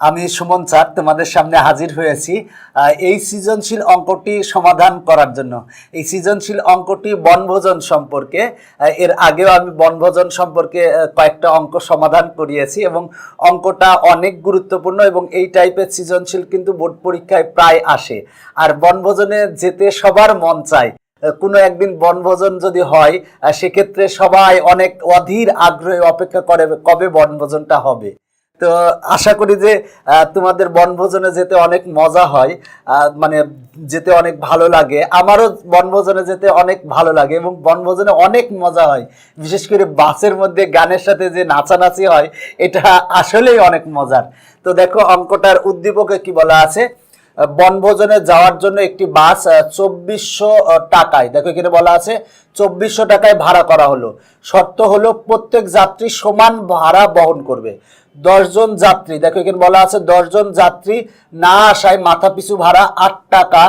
আমি সুমন চাঁদ তোমাদের সামনে হাজির হয়েছি এই সৃজনশীল অঙ্কটি সমাধান করার জন্য। এই সৃজনশীল অঙ্কটি বনভোজন সম্পর্কে এর আগেও আমি বনভোজন সম্পর্কে কয়েকটা অঙ্ক সমাধান করিয়েছি এবং অঙ্কটা অনেক গুরুত্বপূর্ণ এবং এই টাইপের সৃজনশীল কিন্তু বোর্ড পরীক্ষায় প্রায় আসে। আর বনভোজনে যেতে সবার মন চায় কোনো একদিন বনভোজন যদি হয় সেক্ষেত্রে সবাই অনেক অধীর আগ্রহে অপেক্ষা করে কবে বনভোজনটা হবে। তো আশা করি যে তোমাদের বনভোজনে যেতে অনেক মজা হয় মানে যেতে অনেক ভালো লাগে। আমারও বনভোজনে যেতে অনেক ভালো লাগে এবং বনভোজনে অনেক মজা হয়। বিশেষ করে বাসের মধ্যে গানের সাথে যে নাচানাচি হয়, এটা আসলেই অনেক মজার। তো দেখো, অঙ্কটার উদ্দীপকে কি বলা আছে? বনভোজনে যাওয়ার জন্য একটি বাস চব্বিশশো টাকায়, দেখো এখানে বলা আছে, চব্বিশশো টাকায় ভাড়া করা হলো। শর্ত হলো প্রত্যেক যাত্রী সমান ভাড়া বহন করবে। দশজন যাত্রী। দেখো, এখানে বলা আছে দশজন যাত্রী, না আসায় মাথা পিছু ভাড়া আট টাকা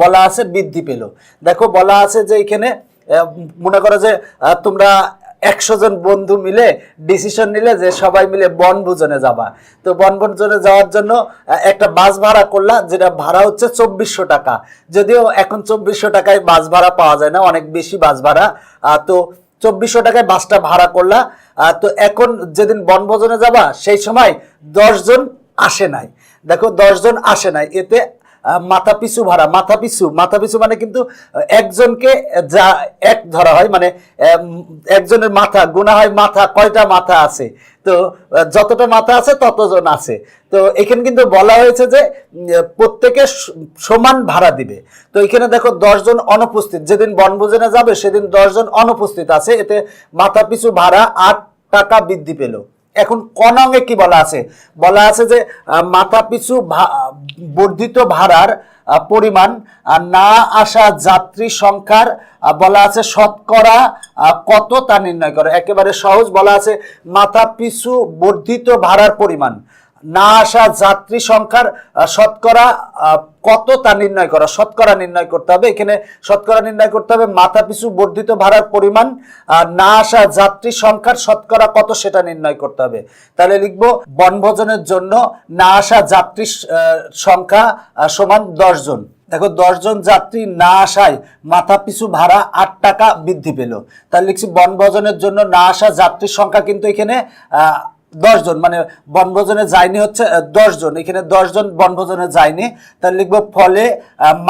বলা আছে বৃদ্ধি পেল। দেখো, বলা আছে যে এখানে মনে করো যে তোমরা একশো জন বন্ধু মিলে ডিসিশন নিলে যে সবাই মিলে বনভোজনে যাবা। তো বনভোজনে যাওয়ার জন্য একটা বাস ভাড়া করলা, যেটা ভাড়া হচ্ছে চব্বিশশো টাকা। যদিও এখন চব্বিশশো টাকায় বাস ভাড়া পাওয়া যায় না, অনেক বেশি বাস ভাড়া। তো চব্বিশশো টাকায় বাসটা ভাড়া করলা। তো এখন যেদিন বনভোজনে যাবা, সেই সময় দশজন আসে নাই। দেখো, দশজন আসে নাই। এতে মাথা পিছু ভাড়া, মাথা পিছু। মাথা পিছু মানে কিন্তু একজনকে যা, এক ধরা হয় মানে একজনের মাথা গোনা হয় মাথা, কয়টা মাথা আছে? তো যতটা মাথা আছে, ততজন আছে। তো, এখানে কিন্তু বলা হয়েছে যে প্রত্যেকে সমান ভাড়া দিবে। তো, এখানে দেখো, দশজন অনুপস্থিত। যেদিন বনভোজনে যাবে, সেদিন দশজন অনুপস্থিত আছে। এতে মাথা পিছু ভাড়া আট টাকা বৃদ্ধি পেল। এখন কনঙে কি বলা আছে? বলা আছে যে মাথা পিছু বর্ধিত ভাড়ার পরিমাণ না আসা যাত্রী সংখ্যার বলা আছে শতকরা কত তা নির্ণয় করে। একেবারে সহজ বলা আছে মাথা পিছু বর্ধিত ভাড়ার পরিমাণ। না আসা যাত্রী সংখ্যার শতকরা কত তা নির্ণয় করা? শতকরা নির্ণয় করতে হবে। এখানে শতকরা নির্ণয় করতে হবে, মাথা পিছু বর্ধিত ভাড়ার পরিমাণ না আসা যাত্রী সংখ্যার শতকরা কত সেটা নির্ণয় করতে হবে। তাহলে লিখব, বনভোজনের জন্য না আসা যাত্রী সংখ্যা সমান দশ জন। দেখো দশজন যাত্রী না আসায় মাথা পিছু ভাড়া আট টাকা বৃদ্ধি পেল। তাহলে লিখছি, বনভোজনের জন্য না আসা যাত্রীর সংখ্যা কিন্তু এখানে দশজন মানে বনভোজনে যায়নি হচ্ছে দশজন। এখানে দশজন বনভোজনে যায়নি। তাহলে লিখব ফলে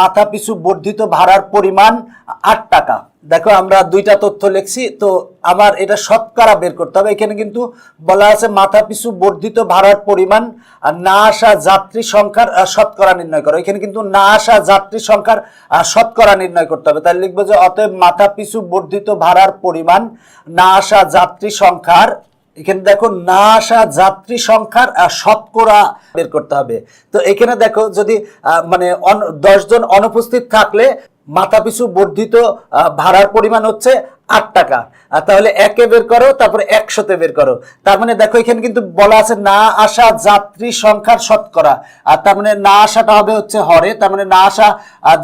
মাথা পিছু বর্ধিত ভাড়ার পরিমাণ আট টাকা। দেখো আমরা দুইটা তথ্য লিখছি, তো আমার এটা শতকরা বের করতে হবে। এখানে কিন্তু বলা আছে মাথা পিছু বর্ধিত ভাড়ার পরিমাণ না আসা যাত্রী সংখ্যার শতকরা নির্ণয় করো। এখানে কিন্তু না আসা যাত্রী সংখ্যার শতকরা নির্ণয় করতে হবে। তাহলে লিখব যে অতএব মাথা পিছু বর্ধিত ভাড়ার পরিমাণ, না আসা যাত্রী সংখ্যার এখানে দেখো না আসা যাত্রী সংখ্যার শতকরা বের করতে হবে। তো এখানে দেখো যদি মানে দশজন অনুপস্থিত থাকলে মাথাপিছু বর্ধিত ভাড়ার পরিমাণ হচ্ছে আট টাকা। আর তাহলে একে বের করো, তারপরে একশোতে বের করো। তার মানে দেখো, এখানে কিন্তু বলা আছে না আসা যাত্রী সংখ্যার শতকরা। আর তার মানে না আসাটা হবে হচ্ছে হরে, তার মানে না আসা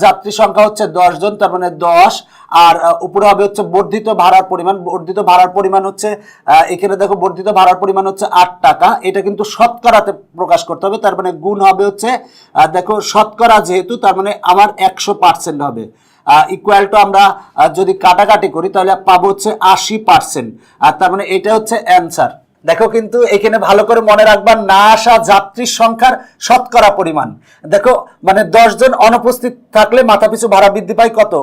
যাত্রী সংখ্যা হচ্ছে দশ জন, তার মানে দশ। আর উপরে হবে হচ্ছে বর্ধিত ভাড়ার পরিমাণ। বর্ধিত ভাড়ার পরিমাণ হচ্ছে এখানে দেখো বর্ধিত ভাড়ার পরিমাণ হচ্ছে আট টাকা। এটা কিন্তু শতকরাতে প্রকাশ করতে হবে। তার মানে গুণ হবে হচ্ছে দেখো শতকরা যেহেতু, তার মানে আমার একশো পার্সেন্ট হবে। ইকুয়াল টু আমরা যদি কাটাকাটি করি, তাহলে পাবো হচ্ছে আশি পার্সেন্ট আর তার মানে এটা হচ্ছে অ্যান্সার দেখো কিন্তু এখানে ভালো করে মনে রাখবা, না আসা যাত্রীর সংখ্যার শতকরা পরিমাণ। দেখো মানে দশজন অনুপস্থিত থাকলে মাথা পিছু ভাড়া বৃদ্ধি পায় কত?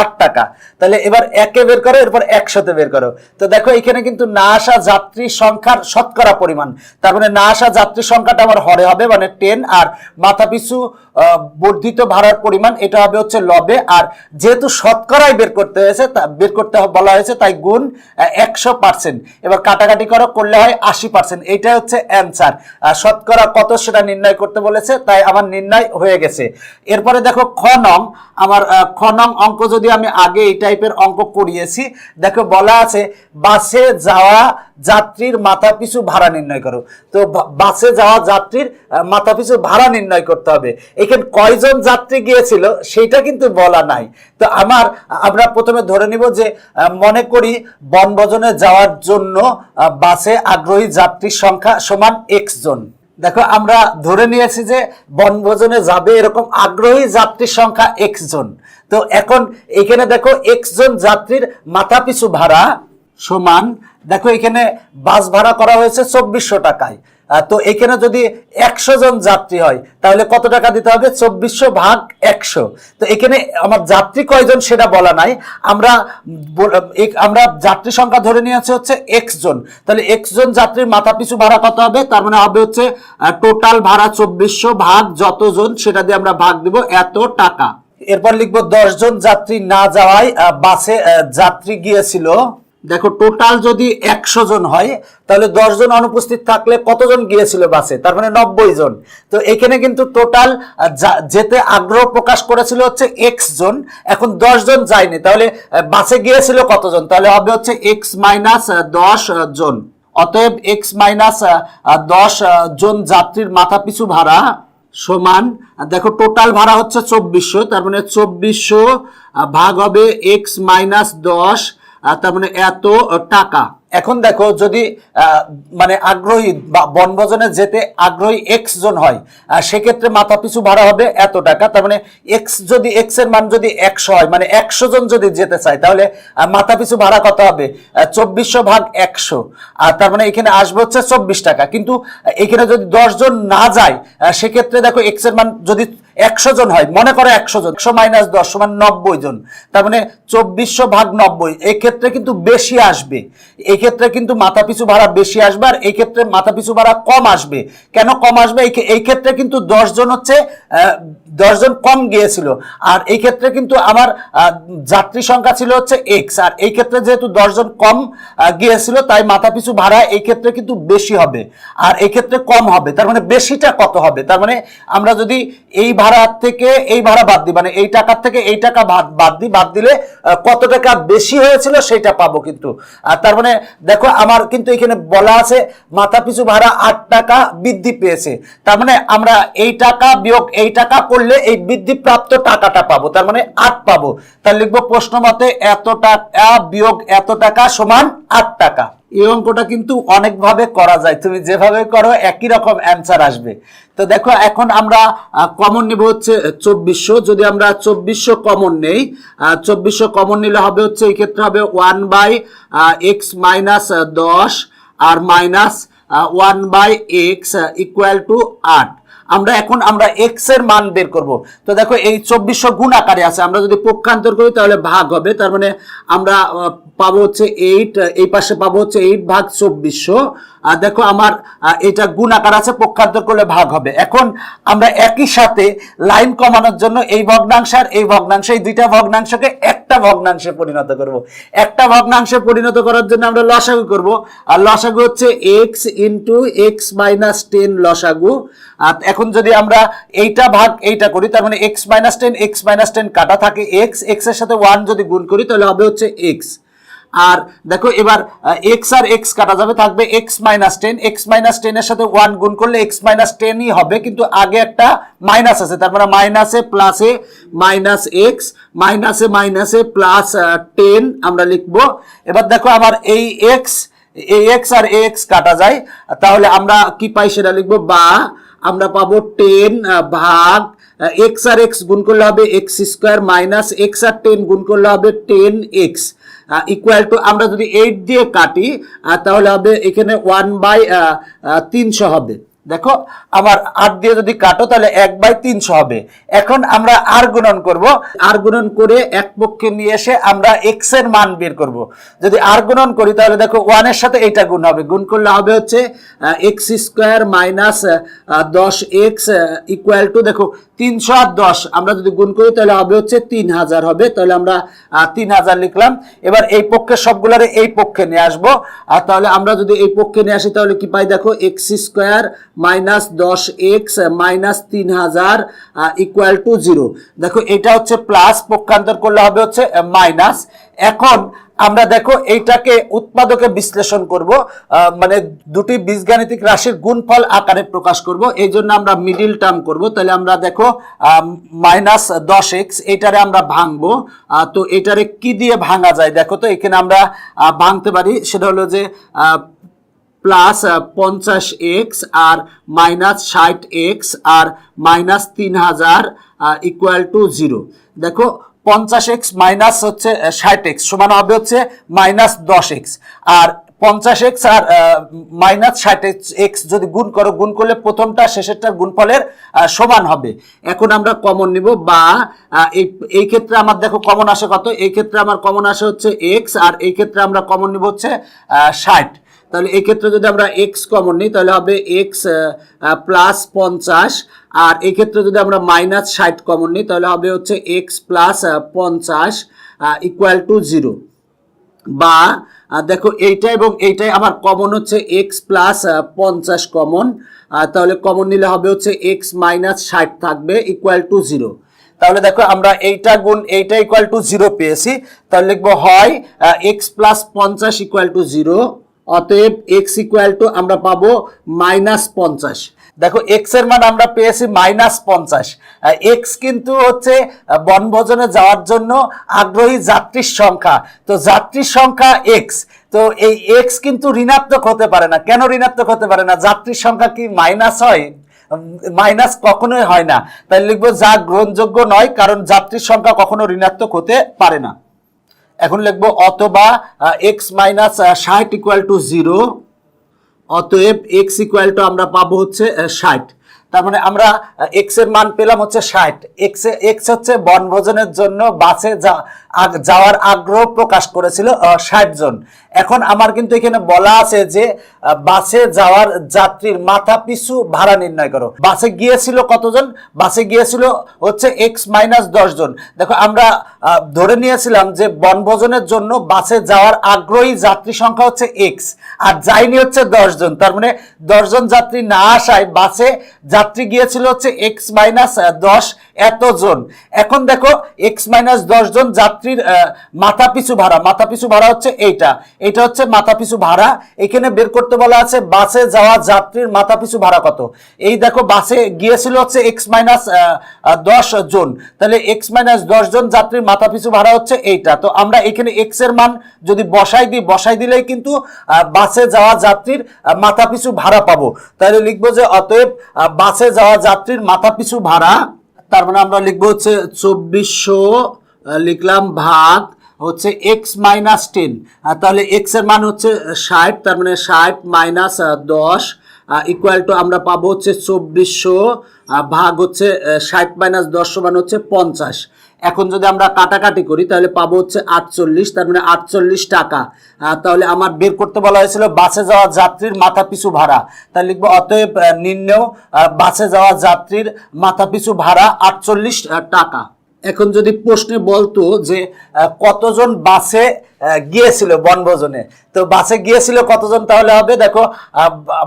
আট টাকা। তাহলে এবার একে বের করো এরপর একশোতে বের করো। তো দেখো এখানে কিন্তু না আসা যাত্রী সংখ্যার শতকরা পরিমাণ। তার মানে না আসা যাত্রী সংখ্যাটা আমার হরে হবে মানে টেন আর মাথা পিছু আহ, বর্ধিত ভাড়ার পরিমাণ এটা হবে হচ্ছে লবে। আর যেহেতু শতকরাই বের করতে হয়েছে বের করতে বলা হয়েছে তাই গুণ একশো পার্সেন্ট এবার কাটাকাটি করো করলে হয় আশি পার্সেন্ট এইটাই হচ্ছে অ্যান্সার শতকরা কত সেটা নির্ণয় করতে বলেছে তাই আমার নির্ণয় হয়ে গেছে। এরপরে দেখো খ আমার খ অঙ্ক যদি আমি আগে এই টাইপের অঙ্ক করিয়েছি, দেখো বলা আছে, বাসে যাওয়া যাত্রীর মাথা পিছু ভাড়া নির্ণয় করো। তো বাসে যাওয়া যাত্রীর মাথা পিছু ভাড়া নির্ণয় করতে হবে। এখানে কয়জন যাত্রী গিয়েছিল সেটা কিন্তু বলা নাই। তো আমার, আমরা প্রথমে ধরে নিব যে মনে করি বনভোজনে যাওয়ার জন্য বাসে আগ্রহী যাত্রীর সংখ্যা সমান এক্স জন। দেখো, আমরা ধরে নিয়েছি যে, বনভোজনে যাবে এরকম আগ্রহী যাত্রীর সংখ্যা এক্স জন। তো এখন এখানে দেখো এক্স জন যাত্রীর মাথা পিছু ভাড়া সমান। দেখো এখানে বাস ভাড়া করা হয়েছে চব্বিশশো টাকায়। তো এখানে যদি একশো জন যাত্রী হয়, তাহলে কত টাকা দিতে হবে? চব্বিশশো ভাগ একশো। তো এখানে আমার যাত্রী কয়জন সেটা বলা নাই। আমরা আমরা যাত্রী সংখ্যা ধরে নিয়েছে হচ্ছে জন তাহলে জন যাত্রীর মাথা পিছু ভাড়া কত হবে? তার মানে হবে হচ্ছে টোটাল ভাড়া চব্বিশশো ভাগ যতজন, সেটা দিয়ে আমরা ভাগ দিব এত টাকা। এরপর লিখব দশ জন যাত্রী না যাওয়ায় বাসে যাত্রী গিয়েছিল। দেখো, টোটাল যদি একশো জন হয়, তাহলে জন অনুপস্থিত থাকলে কতজন গিয়েছিল বাসে? তার মানে নব্বই জন। তো এখানে কিন্তু টোটাল যেতে আগ্রহ প্রকাশ করেছিল হচ্ছে এক্স জন। এখন জন যায়নি, তাহলে বাসে গিয়েছিল কতজন? তাহলে হবে হচ্ছে এক্স মাইনাস দশ জন। অতএব এক্স মাইনাস দশ জন যাত্রীর মাথা পিছু ভাড়া সমান দেখো টোটাল ভাড়া হচ্ছে চব্বিশশো, তার মানে চব্বিশশো ভাগ হবে এক্স মাইনাস দশ তার মানে এত টাকা। এখন দেখো যদি মানে আগ্রহী বা বনভোজনে যেতে আগ্রহী এক্স জন হয় সেক্ষেত্রে মাথা পিছু ভাড়া হবে এত টাকা। তার মানে এক্স যদি এক্সের মান যদি একশো হয় মানে একশো জন যদি যেতে চায়, তাহলে মাথা পিছু ভাড়া কত হবে? চব্বিশশো ভাগ একশো। আর তার মানে এখানে আসবে হচ্ছে চব্বিশ টাকা। কিন্তু এখানে যদি জন না যায় সেক্ষেত্রে দেখো এক্সের মান যদি একশো জন হয়, মনে করো একশো জন, একশো মাইনাস দশ সমান নব্বই জন। তার মানে চব্বিশশো ভাগ নব্বই এই ক্ষেত্রে কিন্তু বেশি আসবে। ক্ষেত্রে কিন্তু মাথা পিছু ভাড়া বেশি আসবে আর এই ক্ষেত্রে মাথা পিছু ভাড়া কম আসবে। কেন কম আসবে? এই ক্ষেত্রে কিন্তু দশ জন হচ্ছে দশ জন কম গিয়েছিল। আর এই ক্ষেত্রে কিন্তু আমার যাত্রী সংখ্যা ছিল হচ্ছে এক্স আর এই ক্ষেত্রে যেহেতু দশ জন কম গিয়েছিল, তাই মাথা পিছু ভাড়া এই ক্ষেত্রে কিন্তু বেশি হবে। আর এই ক্ষেত্রে কম হবে। তার মানে বেশিটা কত হবে? তার মানে আমরা যদি এই ভাড়া থেকে এই ভাড়া বাদ দিই মানে এই টাকার থেকে এই টাকা বাদ বাদ দিই, বাদ দিলে কত টাকা বেশি হয়েছিল সেটা পাবো কিন্তু। আর তার মানে দেখো, আমার কিন্তু এখানে বলা আছে, মাথা পিছু ভাড়া আট টাকা বৃদ্ধি পেয়েছে। তার মানে আমরা এই টাকা বিয়োগ এই টাকা করলে এই বৃদ্ধি প্রাপ্ত টাকাটা পাবো, তার মানে আট পাবো। তাহলে লিখব প্রশ্ন মতে এত টাকা বিয়োগ এত টাকা সমান আট টাকা। এই অঙ্কটা কিন্তু অনেকভাবে করা যায়। তুমি যেভাবে করো, একই রকম অ্যান্সার আসবে। তো দেখো, এখন আমরা কমন নিব হচ্ছে চব্বিশশো। যদি আমরা চব্বিশশো কমন নেই চব্বিশশো কমন নিলে হবে হচ্ছে, এই ক্ষেত্রে হবে ওয়ান বাই এক্স মাইনাস দশ, আর minus one by X equal to আট। আমরা এখন আমরা এক্সের মান বের করব। তো দেখো এই চব্বিশশো গুণ আকারে আছে। আমরা যদি পক্ষান্তর করি তাহলে ভাগ হবে। তার মানে আমরা পাবো হচ্ছে এইট এই পাশে পাবো হচ্ছে এইট ভাগ চব্বিশশো। দেখো আমার এটা গুণ আকার আছে, পক্ষান্তর করলে ভাগ হবে। এখন আমরা একই সাথে লাইন কমানোর জন্য এই ভগ্নাংশ আর এই ভগ্নাংশ, এই দুইটা ভগ্নাংশকে একটা ভগ্নাংশে পরিণত করব। একটা ভগ্নাংশে পরিণত করার জন্য আমরা লসাগু করব। আর লসাগু হচ্ছে X into X minus ten লসাগু। আর এখন যদি আমরা এইটা ভাগ এইটা করি, তার মানে X minus ten X minus ten কাটা থাকে এক্স এক্সের সাথে ওয়ান যদি গুণ করি, তাহলে হবে হচ্ছে এক্স আর দেখো এবার এক্স আর এক্স কাটা যাবে, থাকবে X minus ten X minus টেনের সাথে ওয়ান গুণ করলে এক্স মাইনাস টেনই হবে, কিন্তু আগে একটা মাইনাস আছে তারপরে মাইনাসে প্লাসে মাইনাস এক্স মাইনাসে মাইনাসে প্লাস টেন আমরা লিখব। এবার দেখো আমার এই এক্স এক্স আর এক্স কাটা যায়, তাহলে আমরা কি পাই সেটা লিখব? বা আমরা পাবো টেন ভাগ এক্স আর এক্স গুণ করলে হবে এক্স স্কোয়ার মাইনাস এক্স আর টেন গুণ করলে হবে টেন এক্স ইকুয়াল টু আমরা যদি এইট দিয়ে কাটি তাহলে হবে এখানে ওয়ান বাই তিনশো হবে। দেখো আমার আট দিয়ে যদি কাটো, তাহলে এক বাই তিনশো হবে। এখন আমরা আর গুণন করব। আর গুণন করে এক পক্ষে নিয়ে এসে আমরা এক্সের মান বের করব। যদি আর গুণন করি, তাহলে দেখো ওয়ানের সাথে এইটা গুণ হবে। গুণ করলে হবে হচ্ছে এক্স স্কোয়ার মাইনাস দশ এক্স ইকুয়াল টু দেখো, তিনশো আর দশ। আমরা যদি গুণ করি, তাহলে হবে হচ্ছে তিন হাজার হবে। তাহলে আমরা তিন হাজার লিখলাম। এবার এই পক্ষে সবগুলারে এই পক্ষে নিয়ে আসব। আর তাহলে আমরা যদি এই পক্ষে নিয়ে আসি, তাহলে কি পাই, দেখো এক্স স্কোয়ার মাইনাস দশ এক্স মাইনাস তিন হাজার ইকুয়াল টু জিরো দেখো, এটা হচ্ছে প্লাস পক্ষান্তর করলে হবে হচ্ছে মাইনাস এখন আমরা দেখো, এইটাকে উৎপাদকে বিশ্লেষণ করব মানে দুটি বীজগাণিতিক রাশির গুণফল আকারে প্রকাশ করব। এই জন্য আমরা মিডিল টার্ম করব। তাহলে আমরা দেখো মাইনাস দশ এক্স এটারে আমরা ভাঙবো। তো এটারে কি দিয়ে ভাঙা যায়? দেখো তো, এখানে আমরা ভাঙতে পারি। সেটা হলো যে প্লাস পঞ্চাশ এক্স আর মাইনাস ষাট এক্স আর মাইনাস তিন হাজার ইকুয়াল টু জিরো দেখো, পঞ্চাশ এক্স মাইনাস হচ্ছে ষাট এক্স সমান হবে হচ্ছে মাইনাস দশ এক্স আর পঞ্চাশ এক্স আর মাইনাস ষাট এক্স যদি গুণ করো, গুণ করলে প্রথমটা, শেষেরটার গুণফলের সমান হবে। এখন আমরা কমন নিব বা এই এই ক্ষেত্রে আমার দেখো কমন আসে কত? এই ক্ষেত্রে আমার কমন আসে হচ্ছে এক্স আর এই ক্ষেত্রে আমরা কমন নিব হচ্ছে ষাট। তাহলে এই ক্ষেত্রে যদি আমরা এক্স কমন নিই, তাহলে হবে এক্স প্লাস পঞ্চাশ। আর এই ক্ষেত্রে যদি আমরা মাইনাস ষাট কমন নিই, তাহলে হবে হচ্ছে এক্স প্লাস পঞ্চাশ ইকুয়াল টু জিরো বা দেখো এইটা এবং এইটাই আমার কমন হচ্ছে এক্স প্লাস পঞ্চাশ কমন তাহলে কমন নিলে হবে হচ্ছে এক্স মাইনাস ষাট থাকবে ইকুয়াল টু জিরো তাহলে দেখো আমরা এইটা গুণ, এইটা ইকুয়াল টু জিরো পেয়েছি। তাহলে লিখব হয় এক্স প্লাস পঞ্চাশ ইকুয়াল টু জিরো অতএব এক্স ইকুয়াল টু আমরা পাবো মাইনাস পঞ্চাশ। দেখো এক্সের মান আমরা পেয়েছি মাইনাস পঞ্চাশ। এক্স কিন্তু হচ্ছে বনভোজনে যাওয়ার জন্য আগ্রহী যাত্রীর সংখ্যা। তো যাত্রীর সংখ্যা এক্স তো এই এক্স কিন্তু ঋণাত্মক হতে পারে না। কেন ঋণাত্মক হতে পারে না? যাত্রীর সংখ্যা কি মাইনাস হয়? মাইনাস কখনোই হয় না। তাই লিখব, যা গ্রহণযোগ্য নয়, কারণ যাত্রীর সংখ্যা কখনো ঋণাত্মক হতে পারে না। এখন লিখব অথবা এক্স মাইনাস ষাট ইকুয়াল টু জিরো অতএব এক্স ইকুয়াল টু আমরা পাবো হচ্ছে ষাট। তার মানে আমরা এক্সের মান পেলাম হচ্ছে ষাট। এক্স এক্স হচ্ছে বনভোজনের জন্য বাসে যাওয়ার আগ্রহ প্রকাশ করেছিল ষাট জন। এখন আমার কিন্তু এখানে বলা আছে যে বাসে যাওয়ার যাত্রীর মাথা পিছু ভাড়া নির্ণয় করো। বাসে গিয়েছিল কতজন? বাসে গিয়েছিল হচ্ছে এক্স মাইনাস জন। দেখো, আমরা ধরে নিয়েছিলাম যে বনভোজনের জন্য বাসে যাওয়ার আগ্রহী যাত্রী সংখ্যা হচ্ছে এক্স আর যায়নি হচ্ছে জন। তার মানে জন যাত্রী না আসায় বাসে যাত্রী গিয়েছিল হচ্ছে এক্স মাইনাস দশ এতজন। এখন দেখো এক্স মাইনাস জন যাত্রীর মাথা পিছু ভাড়া। মাথা পিছু ভাড়া হচ্ছে এইটা। এটা হচ্ছে মাথা পিছু ভাড়া। এখানে বের করতে বলা আছে বাসে যাওয়া যাত্রীর মাথা পিছু ভাড়া কত। এই দেখো বাসে গিয়েছিল হচ্ছে এক্স মাইনাস দশ জন। তাহলে এক্স মাইনাস দশ জন যাত্রীর মাথা পিছু ভাড়া হচ্ছে এইটা। তো আমরা এখানে এক্সের মান যদি বসাই দিই বসাই দিলেই কিন্তু বাসে যাওয়া যাত্রীর আহ, মাথা পিছু ভাড়া পাবো। তাহলে লিখব যে অতএব বাসে যাওয়া যাত্রীর মাথা পিছু ভাড়া তার মানে আমরা লিখব হচ্ছে চব্বিশশো লিখলাম ভাগ হচ্ছে এক্স মাইনাস টেন তাহলে এক্সের মান হচ্ছে ষাট, তার মানে ষাট মাইনাস দশ ইকুয়াল টু আমরা পাবো হচ্ছে চব্বিশশো ভাগ হচ্ছে ষাট মাইনাস দশ সমান হচ্ছে পঞ্চাশ। এখন যদি আমরা কাটাকাটি করি, তাহলে পাবো হচ্ছে আটচল্লিশ, তার মানে আটচল্লিশ টাকা। তাহলে আমার বের করতে বলা হয়েছিল বাসে যাওয়া যাত্রীর মাথা পিছু ভাড়া। তাহলে লিখব, অতএব নিম্নেও বাসে যাওয়া যাত্রীর মাথা পিছু ভাড়া আটচল্লিশ টাকা। এখন যদি প্রশ্নে বলতো যে কতজন বাসে গিয়েছিল বনভোজনে। তো বাসে গিয়েছিল কতজন তাহলে হবে? দেখো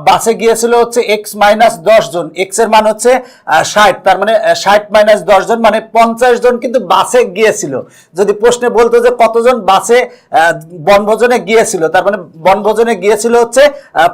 বাসে গিয়েছিল হচ্ছে এক্স মাইনাস দশ জন। এক্সের মান হচ্ছে ষাট। তার মানে ষাট মাইনাস দশ জন মানে পঞ্চাশ জন কিন্তু বাসে গিয়েছিল। যদি প্রশ্নে বলতো যে কতজন বাসে বনভোজনে গিয়েছিল, তার মানে বনভোজনে গিয়েছিল হচ্ছে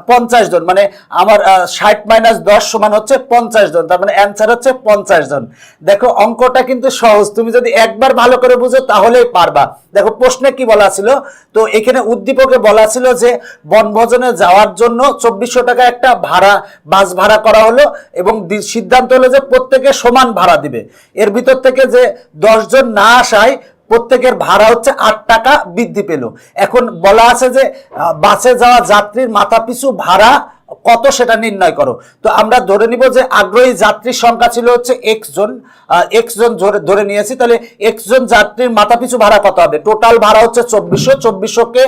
পঞ্চাশ জন। মানে আমার ষাট মাইনাস দশ সমান হচ্ছে পঞ্চাশ জন। তার মানে অ্যান্সার হচ্ছে পঞ্চাশ জন। দেখো, অঙ্কটা কিন্তু সহজ। তুমি যদি একবার ভালো করে বুঝো তাহলেই পারবা। দেখো, প্রশ্নে কি বলা ছিল? তো এখানে উদ্দীপকে বলা ছিল যে বনভোজনে যাওয়ার জন্য চব্বিশশো টাকা একটা ভাড়া, বাস ভাড়া করা হলো এবং সিদ্ধান্ত হলো যে প্রত্যেকে সমান ভাড়া দিবে। এর ভিতর থেকে যে দশজন না আসায় প্রত্যেকের ভাড়া হচ্ছে আট টাকা বৃদ্ধি পেল। এখন বলা আছে যে বাসে যাওয়া যাত্রীর মাথা পিছু ভাড়া কত সেটা নির্ণয় করো। তো আমরা ধরে নিব যে আগ্রহী যাত্রীর সংখ্যা ছিল হচ্ছে এক্স জন। এক্স জন ধরে নিয়েছি, তাহলে এক্স জন যাত্রীর মাথা পিছু ভাড়া কত হবে? টোটাল ভাড়া হচ্ছে চব্বিশশো। চব্বিশশোকে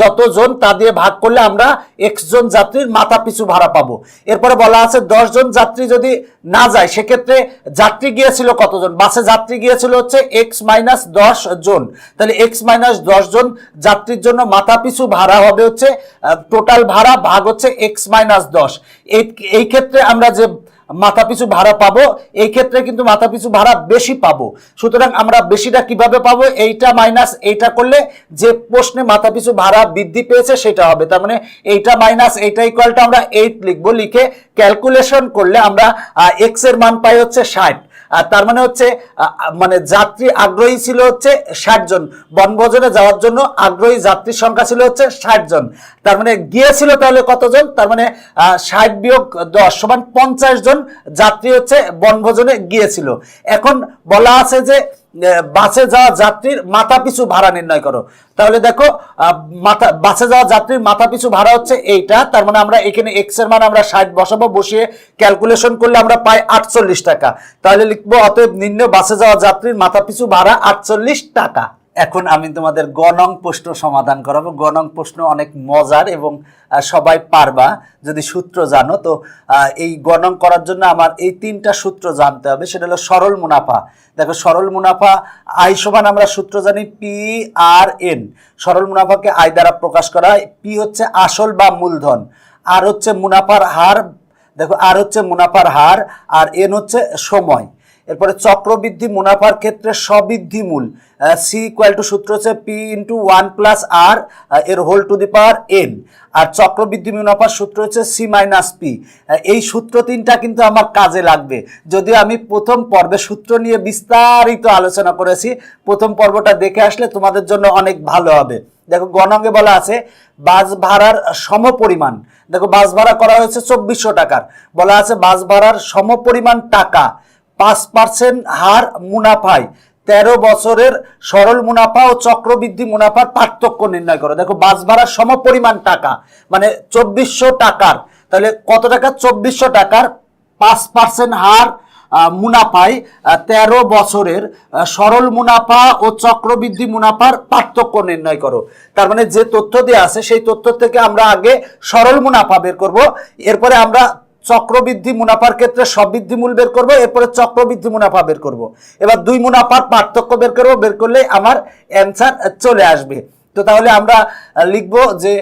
যতজন তা দিয়ে ভাগ করলে আমরা এক্স জন যাত্রীর মাথা পিছু ভাড়া পাবো। এরপরে বলা আছে দশ জন যাত্রী যদি না যায়, সেক্ষেত্রে যাত্রী গিয়েছিল কতজন? বাসে যাত্রী গিয়েছিল হচ্ছে এক্স মাইনাস দশ জন। তাহলে এক্স মাইনাস দশ জন যাত্রীর জন্য মাথা পিছু ভাড়া হবে হচ্ছে টোটাল ভাড়া ভাগ হচ্ছে এক্স মাইনাস দশ। এই ক্ষেত্রে আমরা যে মাথা পিছু ভাড়া পাবো, এই ক্ষেত্রে কিন্তু মাথা পিছু ভাড়া বেশি পাবো। সুতরাং আমরা বেশিটা কীভাবে পাবো? এইটা মাইনাস, এইটা করলে যে প্রশ্নে মাথা পিছু ভাড়া বৃদ্ধি পেয়েছে সেটা হবে। তার মানে এইটা মাইনাস, এইটা ইকুয়ালটা আমরা এইট লিখব। লিখে ক্যালকুলেশন করলে আমরা এক্সের মান পাই হচ্ছে ষাট। তার মানে হচ্ছে মানে যাত্রী আগ্রহী ছিল হচ্ছে ষাট জন। বনভোজনে যাওয়ার জন্য আগ্রহী যাত্রীর সংখ্যা ছিল হচ্ছে ষাট জন। তার মানে গিয়েছিল তাহলে কতজন? তার মানে ষাট বিয়োগ দশ সমান পঞ্চাশ জন যাত্রী হচ্ছে বনভোজনে গিয়েছিল। এখন বলা আছে যে বাসে যাওয়া যাত্রীর মাথা পিছু ভাড়া নির্ণয় করো। তাহলে দেখো মাথা, বাসে যাওয়া যাত্রীর মাথা পিছু ভাড়া হচ্ছে এইটা, তার মানে আমরা এখানে এক্সের মান আমরা ষাট বসাবো, বসিয়ে ক্যালকুলেশন করলে আমরা পাই আটচল্লিশ টাকা। তাহলে লিখব, অতএব নিম্ন বাসে যাওয়া যাত্রীর মাথা পিছু ভাড়া আটচল্লিশ টাকা। এখন আমি তোমাদের গণং প্রশ্ন সমাধান করাবো। গণং প্রশ্ন অনেক মজার এবং সবাই পারবা। যদি সূত্র জানো, তো এই গণং করার জন্য আমার এই তিনটা সূত্র জানতে হবে। সেটা হলো সরল মুনাফা। দেখো, সরল মুনাফা, আই সমান আমরা সূত্র জানি পি আর এন সরল মুনাফাকে আই দ্বারা প্রকাশ করা হয়। পি হচ্ছে আসল বা মূলধন। আর হচ্ছে মুনাফার হার। দেখো আর হচ্ছে মুনাফার হার। আর এন হচ্ছে সময়। এরপরে চক্রবৃদ্ধি মুনাফার ক্ষেত্রে সবৃদ্ধি মূল সি ইকুয়াল টু সূত্র হচ্ছে P into one plus R এর whole to the power N আর চক্রবৃদ্ধি মুনাফার সূত্র হচ্ছে সি মাইনাস পি এই সূত্র তিনটা কিন্তু আমার কাজে লাগবে। যদিও আমি প্রথম পর্বে সূত্র নিয়ে বিস্তারিত আলোচনা করেছি, প্রথম পর্বটা দেখে আসলে তোমাদের জন্য অনেক ভালো হবে। দেখো গণঙ্গে বলা আছে, বাস ভাড়ার সমপরিমাণ। দেখো, বাস ভাড়া করা হয়েছে চব্বিশশো টাকার। বলা আছে বাস ভাড়ার সমপরিমাণ টাকা। পাঁচ পার্সেন্ট হার মুনাফায়। তেরো বছরের সরল মুনাফা ও চক্রবৃদ্ধি মুনাফার পার্থক্য নির্ণয় করো। দেখো বাস ভাড়ার সমপরিমাণ টাকা মানে চব্বিশশো টাকার তাহলে কত টাকা? চব্বিশশো টাকার পাঁচ পার্সেন্ট হার মুনাফায় আহ, তেরো বছরের সরল মুনাফা ও চক্রবৃদ্ধি মুনাফার পার্থক্য নির্ণয় করো। তার মানে যে তথ্য দেওয়া আছে সেই তথ্য থেকে আমরা আগে সরল মুনাফা বের করব। এরপরে আমরা চক্রবৃদ্ধি মুনাফার ক্ষেত্রে সবৃদ্ধি মূল বের করব, এরপরে চক্রবৃদ্ধি মুনাফা বের করব। এবার দুই মুনাফার পার্থক্য বের করব, বের করলে আমার অ্যান্সার চলে আসবে। তো তাহলে আমরা লিখব যে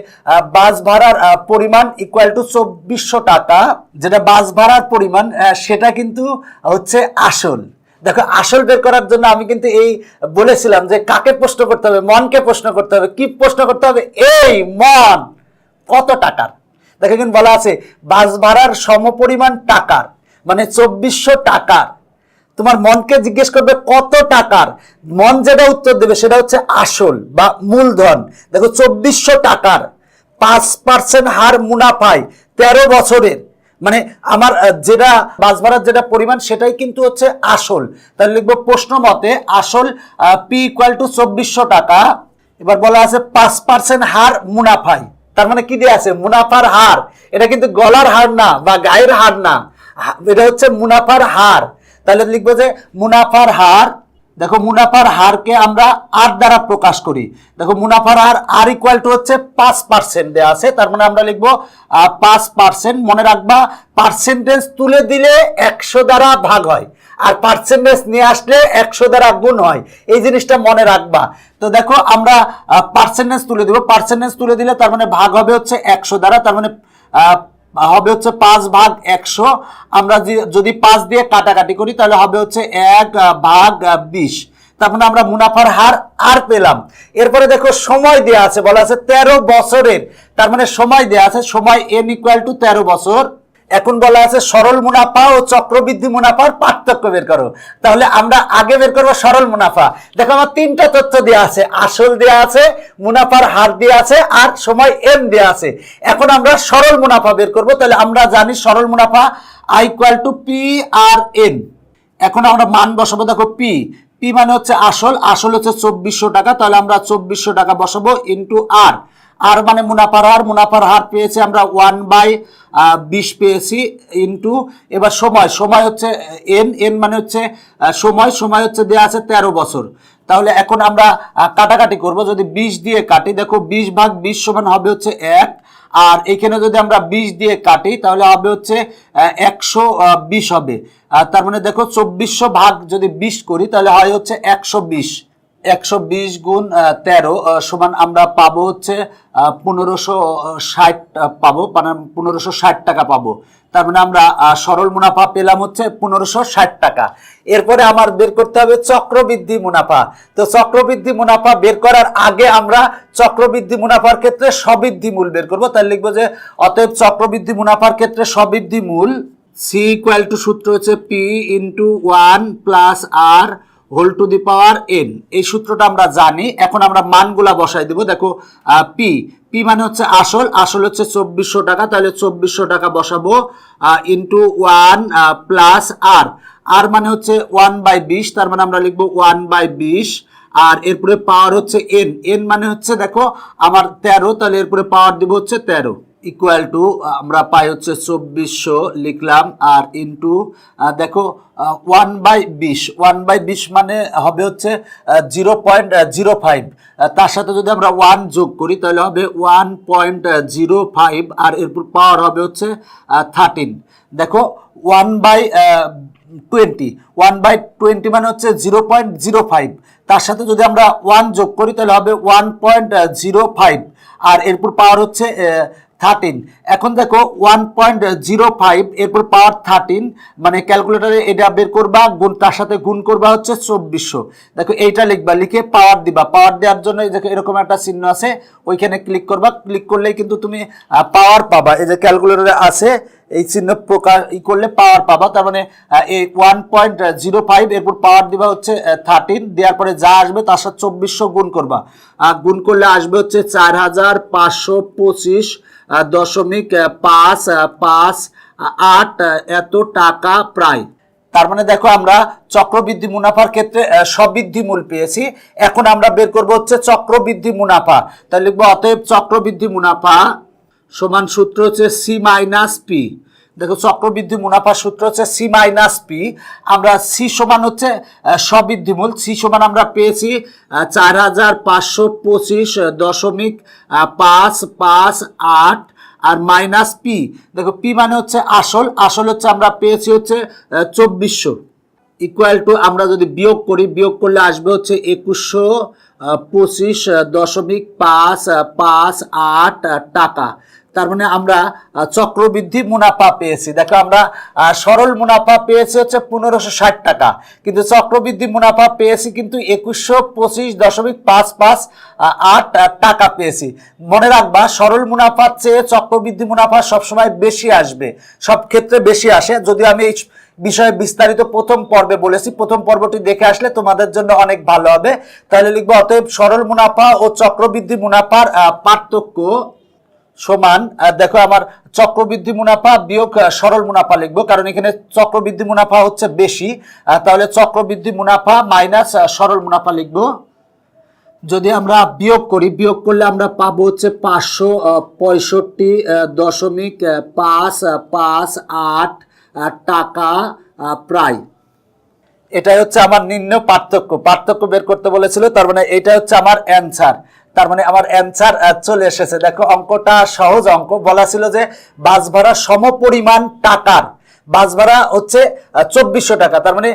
বাস ভাড়ার পরিমাণ ইকুয়াল টু চব্বিশশো টাকা, যেটা বাস ভাড়ার পরিমাণ সেটা কিন্তু হচ্ছে আসল। দেখো, আসল বের করার জন্য আমি কিন্তু এই বলেছিলাম যে, কাকে প্রশ্ন করতে হবে? মনকে প্রশ্ন করতে হবে। কি প্রশ্ন করতে হবে? এই মন। কত টাকার? দেখো কিন্তু বলা আছে, বাস ভাড়ার সমপরিমাণ টাকার মানে চব্বিশশো টাকার। তোমার মনকে জিজ্ঞেস করবে কত টাকার? মন যেটা উত্তর দেবে সেটা হচ্ছে আসল বা মূলধন। দেখো, চব্বিশশো টাকার, পাঁচ পার্সেন্ট হার মুনাফায় তেরো বছরের। মানে আমার যেটা বাস ভাড়ার যেটা পরিমাণ সেটাই কিন্তু হচ্ছে আসল। তাহলে লিখব প্রশ্ন মতে আসল পি ইকুয়াল টু চব্বিশশো টাকা। এবার বলা আছে পাঁচ পার্সেন্ট হার মুনাফায়। তার মানে কি দিয়ে আছে? মুনাফার হার। এটা কিন্তু গলার হার না বা গায়ের হার না। এটা হচ্ছে মুনাফার হার। তাহলে লিখব যে মুনাফার হার, দেখো মুনাফার হারকে আমরা আর দ্বারা প্রকাশ করি। দেখো মুনাফার হার আর ইকুয়াল টু হচ্ছে পাঁচ পার্সেন্ট দেওয়া আছে। তার মানে আমরা লিখব পাঁচ পার্সেন্ট মনে রাখবা পার্সেন্টেজ তুলে দিলে একশো দ্বারা ভাগ হয়। আর পার্সেন্টেজ নিয়ে আসলে একশো দ্বারা গুণ হয়। এই জিনিসটা মনে রাখবা। তো দেখো, আমরা পার্সেন্টেজ তুলে দিব। পার্সেন্টেজ তুলে দিলে তার মানে ভাগ হবে হচ্ছে একশো দ্বারা, তার মানে হবে হচ্ছে পাঁচ ভাগ একশো। আমরা যদি পাঁচ দিয়ে কাটাকাটি করি, তাহলে হবে হচ্ছে এক ভাগ বিশ। তার মানে আমরা মুনাফার হার আর পেলাম। এরপরে দেখো, সময় দেয়া আছে, বলা আছে তেরো বছরের। তার মানে সময় দেয়া আছে, সময় এন ইকুয়াল টু তেরো বছর। এখন বলা আছে সরল মুনাফা ও চক্রবৃদ্ধি মুনাফার পার্থক্য বের করো। তাহলে আমরা আগে বের করব সরল মুনাফা। দেখো আমার তিনটা তথ্য দেওয়া আছে। আসল দেওয়া আছে, মুনাফার হার দেওয়া আছে, আর সময় এম দেওয়া আছে। এখন আমরা সরল মুনাফা বের করব। তাহলে আমরা জানি সরল মুনাফা I equal to P R N এখন আমরা মান বসাবো। দেখো পি পি মানে হচ্ছে আসল আসল হচ্ছে চব্বিশশো টাকা। তাহলে আমরা চব্বিশশো টাকা বসাবো ইন্টু আর আর মানে মুনাফার হার মুনাফার হার পেয়েছি আমরা ওয়ান বাই বিশ পেয়েছি ইন্টু এবার সময় সময় হচ্ছে এন এন মানে হচ্ছে সময় সময় হচ্ছে দেওয়া আছে তেরো বছর। তাহলে এখন আমরা কাটাকাটি করব। যদি বিশ দিয়ে কাটি, দেখো বিশ ভাগ বিশ সমান হবে হচ্ছে এক। আর এখানে যদি আমরা বিশ দিয়ে কাটি, তাহলে হবে হচ্ছে একশো বিশ হবে। তার মানে দেখো চব্বিশশো ভাগ যদি বিশ করি, তাহলে হয় হচ্ছে একশো বিশ। একশো বিশ গুণ তেরো সমান আমরা পাবো হচ্ছে পনেরোশো ষাট পাবো মানে পনেরোশো ষাট টাকা পাবো। তার মানে আমরা সরল মুনাফা পেলাম হচ্ছে পনেরোশো ষাট টাকা। এরপরে আমার বের করতে হবে চক্রবৃদ্ধি মুনাফা। তো চক্রবৃদ্ধি মুনাফা বের করার আগে আমরা চক্রবৃদ্ধি মুনাফার ক্ষেত্রে সবৃদ্ধি মূল বের করব। তাহলে লিখব যে, অতএব চক্রবৃদ্ধি মুনাফার ক্ষেত্রে সবৃদ্ধি মূল সি ইকুয়াল টু সূত্র হচ্ছে P into one plus R whole to the power N. এই সূত্রটা আমরা জানি। এখন আমরা মানগুলা বসাই দেবো। দেখো পি পি মানে হচ্ছে আসল। আসল হচ্ছে চব্বিশশো টাকা। তাহলে চব্বিশশো টাকা বসাবো into one plus R R মানে হচ্ছে ওয়ান বাই বিশ। তার মানে আমরা লিখব ওয়ান বাই বিশ। আর এরপরে পাওয়ার হচ্ছে এন এন মানে হচ্ছে, দেখো, আমার তেরো। তাহলে এরপরে পাওয়ার দিব হচ্ছে তেরো। ইকুয়াল টু আমরা পাই হচ্ছে চব্বিশশো লিখলাম, আর ইন্টু দেখো ওয়ান বাই বিশ ওয়ান বাই বিশ মানে হবে হচ্ছে জিরো পয়েন্ট জিরো ফাইভ তার সাথে যদি আমরা ওয়ান যোগ করি, তাহলে হবে ওয়ান পয়েন্ট জিরো ফাইভ আর এরপর পাওয়ার হবে হচ্ছে থার্টিন দেখো one by twenty one by twenty মানে হচ্ছে জিরো পয়েন্ট জিরো ফাইভ তার সাথে যদি আমরা ওয়ান যোগ করি, তাহলে হবে ওয়ান পয়েন্ট জিরো ফাইভ আর এরপর পাওয়ার হচ্ছে থার্টিন এখন দেখো ওয়ান পয়েন্ট জিরো ফাইভ এরপর পাওয়ার থার্টিন মানে ক্যালকুলেটারে এটা বের করবা, গুণ তার সাথে গুণ করবা হচ্ছে চব্বিশশো। দেখো এইটা লিখবা, লিখে পাওয়ার দিবা। পাওয়ার দেওয়ার জন্য দেখো এরকম একটা চিহ্ন আছে, ওইখানে ক্লিক করবা। ক্লিক করলেই কিন্তু তুমি পাওয়ার পাবা। এই যে ক্যালকুলেটারে আছে, এই চিহ্ন প্রকার ই করলে পাওয়ার পাবা। তার মানে এই ওয়ান পয়েন্ট জিরো ফাইভ এরপর পাওয়ার দিবা হচ্ছে থার্টিন দেওয়ার পরে যা আসবে তার সাথে চব্বিশশো গুণ করবা। গুণ করলে আসবে হচ্ছে চার হাজার পাঁচশো পঁচিশ। দশমিক পাঁচ পাঁচ, আট এত টাকা প্রায়। তার মানে দেখো আমরা চক্রবৃদ্ধি মুনাফার ক্ষেত্রে সবৃদ্ধি মূল পেয়েছি। এখন আমরা বের করব হচ্ছে চক্রবৃদ্ধি মুনাফা। তাহলে লিখব, অতএব চক্রবৃদ্ধি মুনাফা সমান সূত্র হচ্ছে সি মাইনাস পি দেখো চক্রবৃদ্ধি মুনাফার সূত্র হচ্ছে সি মাইনাস পি আমরা সি সমান হচ্ছে সবৃদ্ধিমূল সি সমান আমরা পেয়েছি চার হাজার পাঁচশো পঁচিশ দশমিক পাঁচ পাঁচ, আট আর মাইনাস পি দেখো পি মানে হচ্ছে আসল আসল হচ্ছে আমরা পেয়েছি হচ্ছে চব্বিশশো। ইকুয়াল টু আমরা যদি বিয়োগ করি, বিয়োগ করলে আসবে হচ্ছে একুশশো পঁচিশ দশমিক পাঁচ পাঁচ, আট টাকা। তার মানে আমরা চক্রবৃদ্ধি মুনাফা পেয়েছি। দেখো আমরা সরল মুনাফা পেয়েছি হচ্ছে পনেরোশো ষাট টাকা। কিন্তু চক্রবৃদ্ধি মুনাফা পেয়েছি কিন্তু একুশশো পঁচিশ দশমিক পাঁচ পাঁচ আট টাকা পেয়েছি। মনে রাখবা, সরল মুনাফার চেয়ে চক্রবৃদ্ধি মুনাফা সবসময় বেশি আসবে। সব ক্ষেত্রে বেশি আসে। যদি আমি এই বিষয়ে বিস্তারিত প্রথম পর্বে বলেছি, প্রথম পর্বটি দেখে আসলে তোমাদের জন্য অনেক ভালো হবে। তাহলে লিখব, অতএব সরল মুনাফা ও চক্রবৃদ্ধি মুনাফার পার্থক্য সমান দেখো আমার চক্রবৃদ্ধি মুনাফা বিয়োগ সরল মুনাফা লিখব, কারণ এখানে চক্রবৃদ্ধি মুনাফা হচ্ছে বেশি তাহলে চক্রবৃদ্ধি মুনাফা মাইনাস সরল মুনাফা লিখব। যদি আমরা বিয়োগ করি, বিয়োগ করলে আমরা পাবো হচ্ছে পাঁচশো পঁয়ষট্টি দশমিক পাঁচ পাঁচ, আট টাকা প্রায়। এটাই হচ্ছে আমার নিম্ন পার্থক্য। পার্থক্য বের করতে বলেছিল, তার মানে এটা হচ্ছে আমার অ্যান্সার তার মানে আমার অ্যান্সার চলে এসেছে। দেখো, অঙ্কটা সহজ অঙ্ক। বলা ছিল যে বাস ভাড়া সমপরিমাণ টাকার। বাস ভাড়া হচ্ছে চব্বিশশো টাকা। তার মানে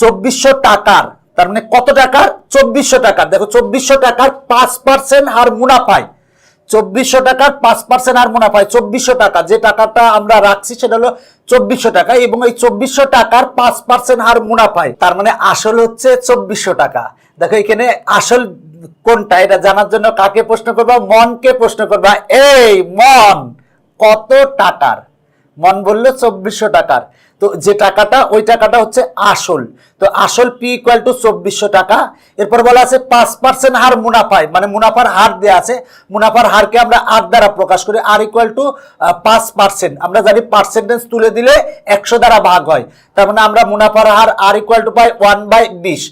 চব্বিশশো টাকার। তার মানে কত টাকার? চব্বিশশো টাকার। দেখো, চব্বিশশো টাকার পাঁচ পার্সেন্ট আর মুনাফায়। চব্বিশশো টাকার পাঁচ পার্সেন্ট আর মুনাফায়। চব্বিশশো টাকা। যে টাকাটা আমরা রাখছি, সেটা হলো চব্বিশশো টাকা। এবং এই চব্বিশশো টাকার পাঁচ পার্সেন্ট হার মুনাফায়। তার মানে আসল হচ্ছে চব্বিশশো টাকা। দেখো, এখানে আসল কোনটা? এটা জানার জন্য কাকে প্রশ্ন করবা? মনকে প্রশ্ন করবা। এই মন কত টাকার? মন বলল চব্বিশশো টাকার। তো যে টাকাটা, ওই টাকাটা হচ্ছে আসল। তো আসল পি ইকুয়াল টু চব্বিশশো টাকা। এরপর বলা আছে পাঁচ পার্সেন্ট হার মুনাফায়। মানে মুনাফার হার দেওয়া আছে। মুনাফার হারকে আমরা আর দ্বারা প্রকাশ করি। আর ইকুয়াল টু পাঁচ পার্সেন্ট আমরা জানি পার্সেন্টেজ তুলে দিলে একশো দ্বারা ভাগ হয়। তার মানে আমরা মুনাফার হার আর ইকুয়াল টু পাই ওয়ান বাই বিশ।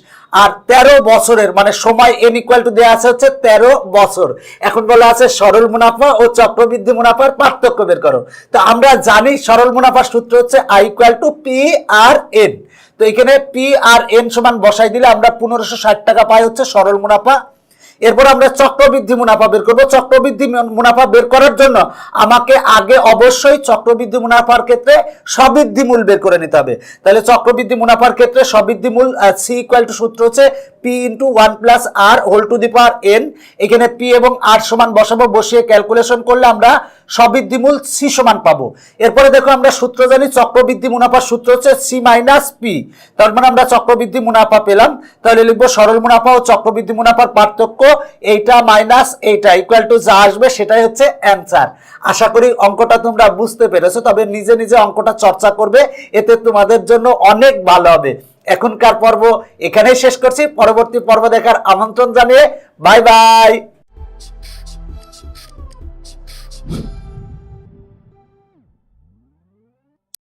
আর ১৩ বছরের মানে সময় এন ইকুয়াল টু দেওয়া আছে হচ্ছে ১৩ বছর। এখন বলা আছে সরল মুনাফা ও চক্রবৃদ্ধি মুনাফার পার্থক্য বের করো। তো আমরা জানি সরল মুনাফার সূত্র হচ্ছে I equal to P R N তো এখানে পি আর এন সমান বসাই দিলে আমরা পনেরোশো ষাট টাকা পাই হচ্ছে সরল মুনাফা এরপর আমরা চক্রবৃদ্ধি মুনাফা বের করব। চক্রবৃদ্ধি মুনাফা বের করার জন্য আমাকে আগে অবশ্যই চক্রবৃদ্ধি মুনাফার ক্ষেত্রে সবৃদ্ধি মূল বের করে নিতে হবে। তাহলে চক্রবৃদ্ধি মুনাফার ক্ষেত্রে সবৃদ্ধি মূল সি ইকুয়াল টু সূত্র হচ্ছে P into one plus R whole to the power N এখানে পি এবং আর সমান বসাবো, বসিয়ে ক্যালকুলেশন করলে আমরা সবৃদ্ধি মূল সি সমান পাবো। এরপরে দেখো আমরা সূত্র জানি, চক্রবৃদ্ধি মুনাফার সূত্র হচ্ছে সি মাইনাস পি তার মানে আমরা চক্রবৃদ্ধি মুনাফা পেলাম। তাহলে লিখব সরল মুনাফা ও চক্রবৃদ্ধি মুনাফার পার্থক্য, এইটা মাইনাস এইটা ইকুয়াল টু যা আসবে সেটাই হচ্ছে অ্যান্সার আশা করি অঙ্কটা তোমরা বুঝতে পেরেছ, তবে নিজে নিজে অঙ্কটা চর্চা করবে, এতে তোমাদের জন্য অনেক ভালো হবে। এখনকার পর্ব এখানেই শেষ করছি, পরবর্তী পর্ব দেখার আমন্ত্রণ জানিয়ে বাই বাই